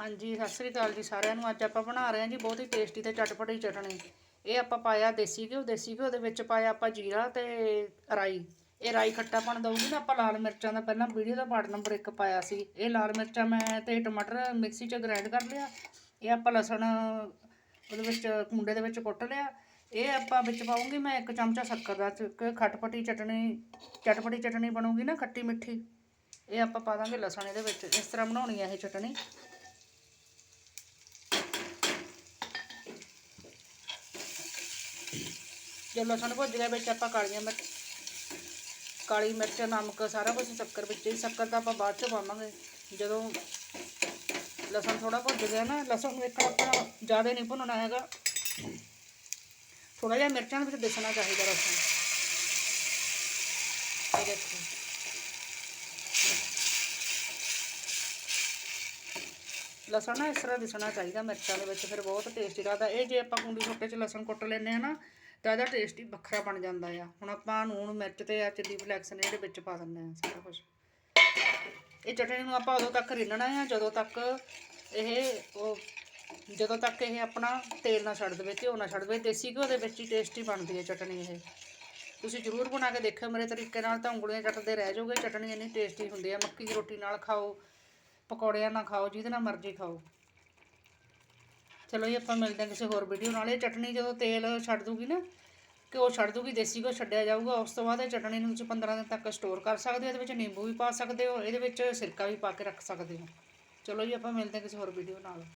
ਹਾਂਜੀ, ਸਤਿ ਸ੍ਰੀ ਅਕਾਲ ਜੀ ਸਾਰਿਆਂ ਨੂੰ। ਅੱਜ ਆਪਾਂ ਬਣਾ ਰਹੇ ਹਾਂ ਜੀ ਬਹੁਤ ਹੀ ਟੇਸਟੀ ਤੇ ਚਟਪਟੀ ਚਟਣੀ ਇਹ ਆਪਾਂ ਪਾਇਆ ਦੇਸੀ ਘਿਓ ਦੇਸੀ ਘਿਓ ਦੇ ਵਿੱਚ ਪਾਇਆ ਆਪਾਂ ਜੀਰਾ ਤੇ ਰਾਈ। ਇਹ ਰਾਈ ਖੱਟਾਪਣ ਦਊਗੀ ਨਾ ਆਪਾਂ ਲਾਲ ਮਿਰਚਾਂ ਦਾ ਪਹਿਲਾਂ ਵੀਡੀਓ ਦਾ ਪਾਰਟ ਨੰਬਰ 1 ਪਾਇਆ ਸੀ। ਇਹ ਲਾਲ ਮਿਰਚਾਂ ਮੈਂ ਤੇ ਟਮਾਟਰ ਮਿਕਸੀ 'ਚ ਗ੍ਰਾਈਂਡ ਕਰ ਲਿਆ। ਇਹ ਆਪਾਂ ਲਸਣ ਉਹਦੇ ਵਿੱਚ ਕੁੰਡੇ ਦੇ ਵਿੱਚ ਕੁੱਟ ਲਿਆ। ਇਹ ਆਪਾਂ ਵਿੱਚ ਪਾਉਂਗੀ ਮੈਂ ਇੱਕ ਚਮਚਾ ਸ਼ੱਕਰ ਦਾ ਚ- ਖਟਪਟੀ ਚਟਣੀ ਚਟਪਟੀ ਚਟਣੀ ਬਣੂਗੀ ਨਾ ਖੱਟੀ ਮਿੱਠੀ। ਇਹ ਆਪਾਂ ਪਾ ਦਾਂਗੇ ਲਸਣ ਇਹਦੇ ਵਿੱਚ। ਇਸ ਤਰ੍ਹਾਂ ਬਣਾਉਣੀ ਹੈ ਇਹ ਚਟਣੀ ਜੇ ਲਸਣ ਭੁੱਜ ਗਿਆ ਵਿੱਚ ਆਪਾਂ ਕਾਲੀਆਂ ਮਿਰਚ ਕਾਲੀ ਮਿਰਚ, ਨਮਕ ਸਾਰਾ ਕੁਝ ਸ਼ੱਕਰ ਵਿੱਚ ਹੀ, ਸ਼ੱਕਰ ਤਾਂ ਆਪਾਂ ਬਾਅਦ ਚ ਪਾਵਾਂਗੇ। ਜਦੋਂ ਲਸਣ ਥੋੜਾ ਭੁੱਜ ਗਿਆ ਨਾ, ਲਸਣ ਨੂੰ ਇੱਕ ਆਪਾਂ ਜ਼ਿਆਦਾ ਨਹੀਂ ਭੁੰਨਣਾ ਹੈਗਾ। ਥੋੜਾ ਜਿਹਾ ਮਿਰਚਾਂ ਦੇ ਵਿੱਚ ਦਿਸਣਾ ਚਾਹੀਦਾ ਲਸਣ। ਇਹ ਦੇਖੋ। ਲਸਣ ਨਾ ਇਸ ਤਰ੍ਹਾਂ ਦਿਸਣਾ ਚਾਹੀਦਾ ਮਿਰਚਾਂ ਦੇ ਵਿੱਚ, ਫਿਰ ਬਹੁਤ ਟੇਸਟੀ ਲੱਗਦਾ। ਇਹ ਜੇ ਆਪਾਂ ਕੁੰਡੀ ਛੋਟੇ 'ਚ ਲਸਣ ਕੁੱਟ ਲੈਂਦੇ ਆ ਨਾ ਤਾਂ ਇਹਦਾ ਟੇਸਟ ਹੀ ਵੱਖਰਾ ਬਣ ਜਾਂਦਾ ਆ। ਹੁਣ ਆਪਾਂ ਨੂਣ ਮਿਰਚ ਤੇ ਆ ਚਿੱਲੀ ਫਲੈਕਸ ਨੇ ਇਹਦੇ ਵਿੱਚ ਪਾ ਦਿੰਦੇ ਆ ਸਾਰਾ ਕੁਝ ਇਹ ਚਟਨੀ ਨੂੰ ਆਪਾਂ ਉਦੋਂ ਤੱਕ ਰਿੰਨਣਾ ਆ, ਜਦੋਂ ਤੱਕ ਇਹ ਉਹ ਜਦੋਂ ਤੱਕ ਇਹ ਆਪਣਾ ਤੇਲ ਨਾ ਛੱਡ ਦੇਵੇ, ਘਿਓ ਨਾ ਛੱਡ ਦੇਵੇ, ਦੇਸੀ ਘਿਓ ਦੇ ਵਿੱਚ ਹੀ ਟੇਸਟੀ ਬਣਦੀ ਹੈ ਚਟਣੀ ਇਹ। ਤੁਸੀਂ ਜ਼ਰੂਰ ਬਣਾ ਕੇ ਦੇਖਿਓ ਮੇਰੇ ਤਰੀਕੇ ਨਾਲ ਤਾਂ ਉਂਗਲੀਆਂ ਚੱਟਦੇ ਰਹਿ ਜਾਓਗੇ, ਚਟਨੀ ਇੰਨੀ ਟੇਸਟੀ ਹੁੰਦੀ ਹੈ ਮੱਕੀ ਦੀ ਰੋਟੀ ਨਾਲ ਖਾਓ, ਪਕੌੜਿਆਂ ਨਾਲ ਖਾਓ, ਜਿਹਦੇ ਨਾਲ ਮਰਜ਼ੀ ਖਾਓ। ਚਲੋ ਜੀ, ਆਪਾਂ ਮਿਲਦੇ ਹਾਂ ਕਿਸੇ ਹੋਰ ਵੀਡੀਓ ਨਾਲ। ਇਹ ਚਟਨੀ ਜਦੋਂ ਤੇਲ ਛੱਡ ਦੂਗੀ ਨਾ ਘਿਓ ਛੱਡ ਦੂਗੀ, ਦੇਸੀ ਘਿਓ ਛੱਡਿਆ ਜਾਊਗਾ, ਉਸ ਤੋਂ ਬਾਅਦ ਇਹ ਚਟਨੀ ਨੂੰ ਤੁਸੀਂ 15 ਦਿਨ ਤੱਕ ਸਟੋਰ ਕਰ ਸਕਦੇ ਹੋ। ਇਹਦੇ ਵਿੱਚ ਨਿੰਬੂ ਵੀ ਪਾ ਸਕਦੇ ਹੋ, ਇਹਦੇ ਵਿੱਚ ਸਿਰਕਾ ਵੀ ਪਾ ਕੇ ਰੱਖ ਸਕਦੇ ਹੋ। ਚਲੋ ਜੀ, ਆਪਾਂ ਮਿਲਦੇ ਹਾਂ ਕਿਸੇ ਹੋਰ ਵੀਡੀਓ ਨਾਲ।